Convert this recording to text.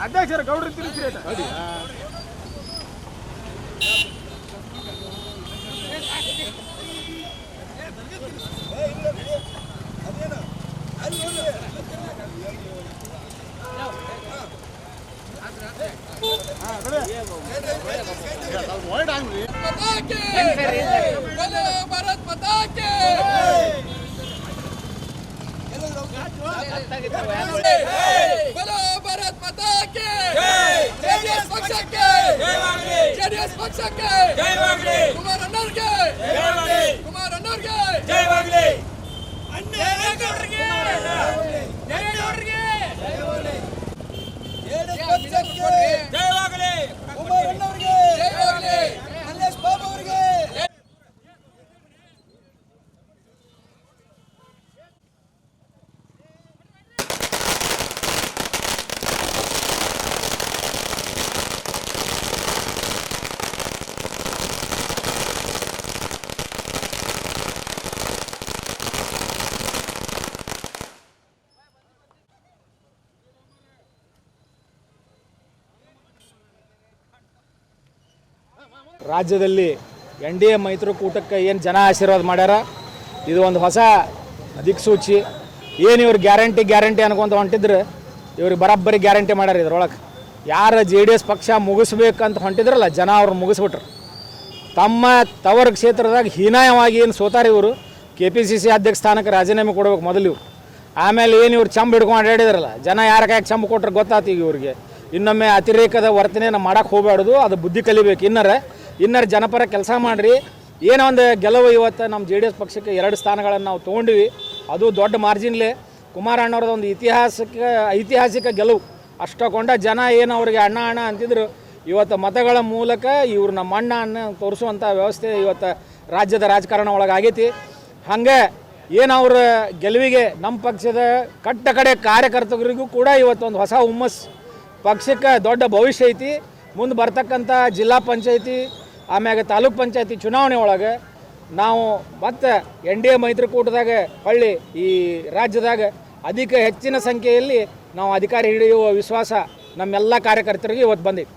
ಅಧ್ಯಕ್ಷರ ಗೌಡ್ರಿ ತಿಳಿಸ್ರಿ ಹಾಂ ಪಕ್ಷಕ್ಕೆ. ಜಯವಾಗಲಿ ಕುಮಾರಣ್ಣವ್ರಿಗೆ ಜಯವಾಗಲಿ ಕುಮಾರಣ್ಣವ್ರಿಗೆ ಜಯವಾಗಲಿ ಅಣ್ಣ ಗೌಡ್ರಿಗೆ ಜಯ ಗೌಡ್ರಿಗೆ ರಾಜ್ಯದಲ್ಲಿ ಎನ್ ಡಿ ಎ ಮೈತ್ರಿಕೂಟಕ್ಕೆ ಏನು ಜನ ಆಶೀರ್ವಾದ ಮಾಡ್ಯಾರ? ಇದು ಒಂದು ಹೊಸ ದಿಕ್ಸೂಚಿ. ಏನು ಇವ್ರು ಗ್ಯಾರಂಟಿ ಗ್ಯಾರಂಟಿ ಅನ್ಕೊಂತ ಹೊಂಟಿದ್ರೆ, ಇವ್ರಿಗೆ ಬರೋಬ್ಬರಿ ಗ್ಯಾರಂಟಿ ಮಾಡ್ಯಾರ ಇದ್ರೊಳಗೆ. ಯಾರು ಜೆ ಡಿ ಎಸ್ ಪಕ್ಷ ಮುಗಿಸ್ಬೇಕಂತ ಹೊಂಟಿದ್ರಲ್ಲ, ಜನ ಅವ್ರು ಮುಗಿಸ್ಬಿಟ್ರು. ತಮ್ಮ ತವರ ಕ್ಷೇತ್ರದಾಗ ಹೀನಾಯವಾಗಿ ಏನು ಸೋತಾರೆ ಇವರು? ಕೆ ಪಿ ಸಿ ಸಿ ಅಧ್ಯಕ್ಷ ಸ್ಥಾನಕ್ಕೆ ರಾಜೀನಾಮೆ ಕೊಡ್ಬೇಕು ಮೊದಲು ಆಮೇಲೆ ಏನು ಇವ್ರು ಚಂಬ್ ಹಿಡ್ಕೊಂಡು ಅಡ್ಡಾಡಿದ್ರಲ್ಲ ಜನ ಯಾರ ಕೈಯಾಗ ಚಂಬ್ ಕೊಟ್ರೆ ಗೊತ್ತಾತು ಈಗ ಇವ್ರಿಗೆ. ಇನ್ನೊಮ್ಮೆ ಅತಿರೇಕದ ವರ್ತನೆಯನ್ನು ಮಾಡಕ್ಕೆ ಹೋಗಬಾರ್ದು ಅದು ಬುದ್ಧಿ ಕಲಿಬೇಕು. ಇನ್ನರ ಇನ್ನರ ಜನಪರ ಕೆಲಸ ಮಾಡಿರಿ. ಏನೋ ಒಂದು ಗೆಲುವು ಇವತ್ತು ನಮ್ಮ ಜೆ ಡಿ ಎಸ್ ಪಕ್ಷಕ್ಕೆ ಎರಡು ಸ್ಥಾನಗಳನ್ನು ನಾವು ತೊಗೊಂಡಿವಿ. ಅದು ದೊಡ್ಡ ಮಾರ್ಜಿನ್ಲೆ. ಕುಮಾರಣ್ಣವ್ರದ್ದು ಒಂದು ಇತಿಹಾಸಕ್ಕೆ, ಐತಿಹಾಸಿಕ ಗೆಲುವು. ಅಷ್ಟಕೊಂಡ ಜನ ಏನು ಅವ್ರಿಗೆ ಅಣ್ಣ ಅಣ್ಣ ಅಂತಿದ್ರು. ಇವತ್ತು ಮತಗಳ ಮೂಲಕ ಇವ್ರು ನಮ್ಮ ಅಣ್ಣ ಅನ್ನ ತೋರಿಸುವಂಥ ವ್ಯವಸ್ಥೆ ಇವತ್ತು ರಾಜ್ಯದ ರಾಜಕಾರಣ ಒಳಗೆ ಆಗೈತಿ. ಹಾಗೆ ಏನು ಅವ್ರ ಗೆಲುವಿಗೆ ನಮ್ಮ ಪಕ್ಷದ ಕಟ್ಟ ಕಡೆ ಕಾರ್ಯಕರ್ತರಿಗೂ ಕೂಡ ಇವತ್ತೊಂದು ಹೊಸ ಹುಮ್ಮಸ್. ಪಕ್ಷಕ್ಕೆ ದೊಡ್ಡ ಭವಿಷ್ಯ ಐತಿ. ಮುಂದೆ ಬರ್ತಕ್ಕಂಥ ಜಿಲ್ಲಾ ಪಂಚಾಯತಿ ಆಮ್ಯಾಗ ತಾಲೂಕ್ ಪಂಚಾಯತಿ ಚುನಾವಣೆ ಒಳಗೆ ನಾವು ಮತ್ತೆ ಎನ್ ಡಿ ಎ ಮೈತ್ರಿಕೂಟದಾಗ, ಹೊಳ್ಳಿ ಈ ರಾಜ್ಯದಾಗ ಅಧಿಕ ಹೆಚ್ಚಿನ ಸಂಖ್ಯೆಯಲ್ಲಿ ನಾವು ಅಧಿಕಾರ ಹಿಡಿಯುವ ವಿಶ್ವಾಸ ನಮ್ಮೆಲ್ಲ ಕಾರ್ಯಕರ್ತರಿಗೆ ಇವತ್ತು ಬಂದಿದೆ